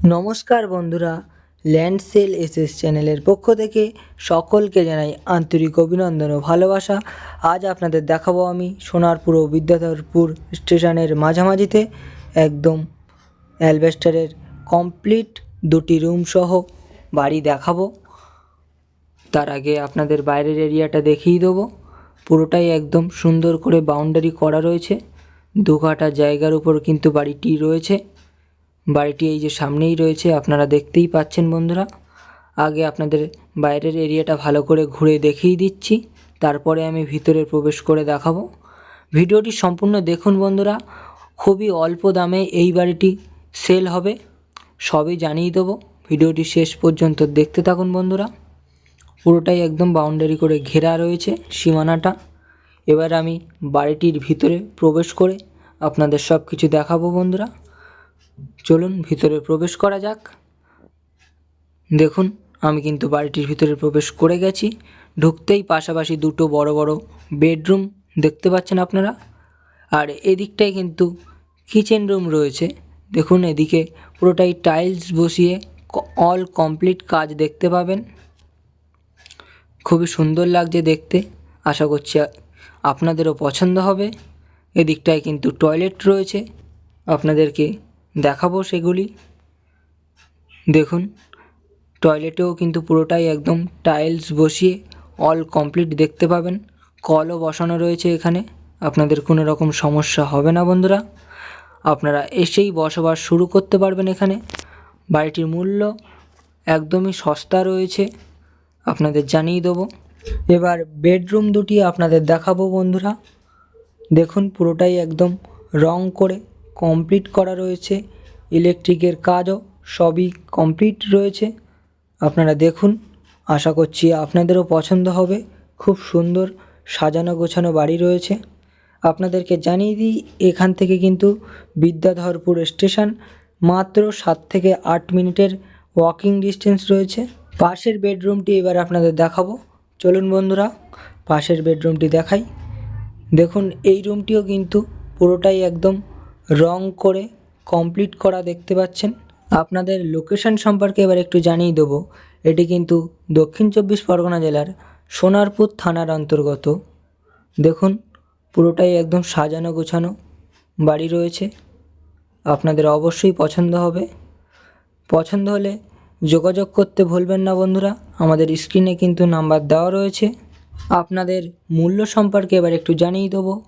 নমস্কার বন্ধুরা land sell SS চ্যানেলের পক্ষ থেকে সকলকে জানাই আন্তরিক অভিনন্দন ও ভালোবাসা। আজ আপনাদের দেখাবো আমি সোনারপুর ও বিদ্যাধরপুর স্টেশনের মাঝামাঝিতে একদম অ্যালবেস্টারের কমপ্লিট দুটি রুম সহ বাড়ি দেখাবো। তার আগে আপনাদের বাইরের এরিয়াটা দেখিয়ে দেবো। পুরোটাই একদম সুন্দর করে বাউন্ডারি করা রয়েছে। দু জায়গার উপর কিন্তু বাড়িটি রয়েছে। বাড়িটি এই যে সামনেই রয়েছে, আপনারা দেখতেই পাচ্ছেন বন্ধুরা। আগে আপনাদের বাইরের এরিয়াটা ভালো করে ঘুরে দেখিয়ে দিচ্ছি, তারপরে আমি ভিতরে প্রবেশ করে দেখাবো। ভিডিওটি সম্পূর্ণ দেখুন বন্ধুরা, খুবই অল্প দামে এই বাড়িটি সেল হবে, সবই জানিয়ে দেবো। ভিডিওটি শেষ পর্যন্ত দেখতে থাকুন বন্ধুরা। পুরোটাই একদম বাউন্ডারি করে ঘেরা রয়েছে সীমানাটা। এবার আমি বাড়িটির ভিতরে প্রবেশ করে আপনাদের সব কিছু দেখাবো বন্ধুরা। চলুন ভিতরে প্রবেশ করা যাক। দেখুন, আমি কিন্তু বাড়িটির ভিতরে প্রবেশ করে গেছি। ঢুকতেই পাশাপাশি দুটো বড় বড় বেডরুম দেখতে পাচ্ছেন আপনারা। আর এদিকটায় কিন্তু কিচেন রুম রয়েছে। দেখুন, এদিকে পুরোটাই টাইলস বসিয়ে অল কমপ্লিট কাজ দেখতে পাবেন। খুবই সুন্দর লাগছে দেখতে। আশা করছি আপনাদেরও পছন্দ হবে। এদিকটায় কিন্তু টয়লেট রয়েছে। আপনাদেরকে দেখাবো সেগুলি। দেখুন টয়লেটেও কিন্তু পুরোটাই একদম টাইলস বসিয়ে অল কমপ্লিট দেখতে পাবেন। কলও বসানো রয়েছে এখানে। আপনাদের কোনো রকম সমস্যা হবে না বন্ধুরা। আপনারা এসেই বসবাস শুরু করতে পারবেন এখানে। বাড়িটির মূল্য একদমই সস্তা রয়েছে। আপনাদের জানিয়ে দেবো। এবার বেডরুম দুটি আপনাদের দেখাবো বন্ধুরা। দেখুন, পুরোটাই একদম রং করে কমপ্লিট করা রয়েছে। ইলেকট্রিকের কাজও সবই কমপ্লিট রয়েছে। আপনারা দেখুন, আশা করছি আপনাদেরও পছন্দ হবে। খুব সুন্দর সাজানো গোছানো বাড়ি রয়েছে। আপনাদেরকে জানিয়ে দিই, এখান থেকে কিন্তু বিদ্যাধরপুর স্টেশন মাত্র সাত থেকে আট মিনিটের ওয়াকিং ডিস্টেন্স রয়েছে। পাশের বেডরুমটি এবার আপনাদের দেখাবো। চলুন বন্ধুরা, পাশের বেডরুমটি দেখাই। দেখুন, এই রুমটিও কিন্তু পুরোটাই একদম রং করে কমপ্লিট করা দেখতে পাচ্ছেন। আপনাদের লোকেশন সম্পর্কে এবার একটু জানিয়ে দেবো। এটি কিন্তু দক্ষিণ চব্বিশ পরগনা জেলার সোনারপুর থানার অন্তর্গত। দেখুন, পুরোটাই একদম সাজানো গোছানো বাড়ি রয়েছে। আপনাদের অবশ্যই পছন্দ হবে। পছন্দ হলে যোগাযোগ করতে ভুলবেন না বন্ধুরা। আমাদের স্ক্রিনে কিন্তু নাম্বার দেওয়া রয়েছে। আপনাদের মূল্য সম্পর্কে এবার একটু জানিয়ে দেবো।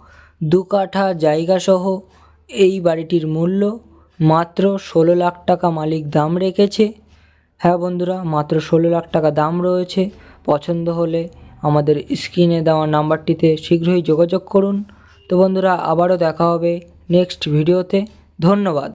দু কাঠা জায়গাসহ এই বাড়িটির মূল্য মাত্র ষোলো লাখ টাকা মালিক দাম রেখেছে। হ্যাঁ বন্ধুরা, মাত্র ষোলো লাখ টাকা দাম রয়েছে। পছন্দ হলে আমাদের স্ক্রিনে দেওয়া নাম্বারটিতে শীঘ্রই যোগাযোগ করুন। তো বন্ধুরা, আবারও দেখা হবে নেক্সট ভিডিওতে। ধন্যবাদ।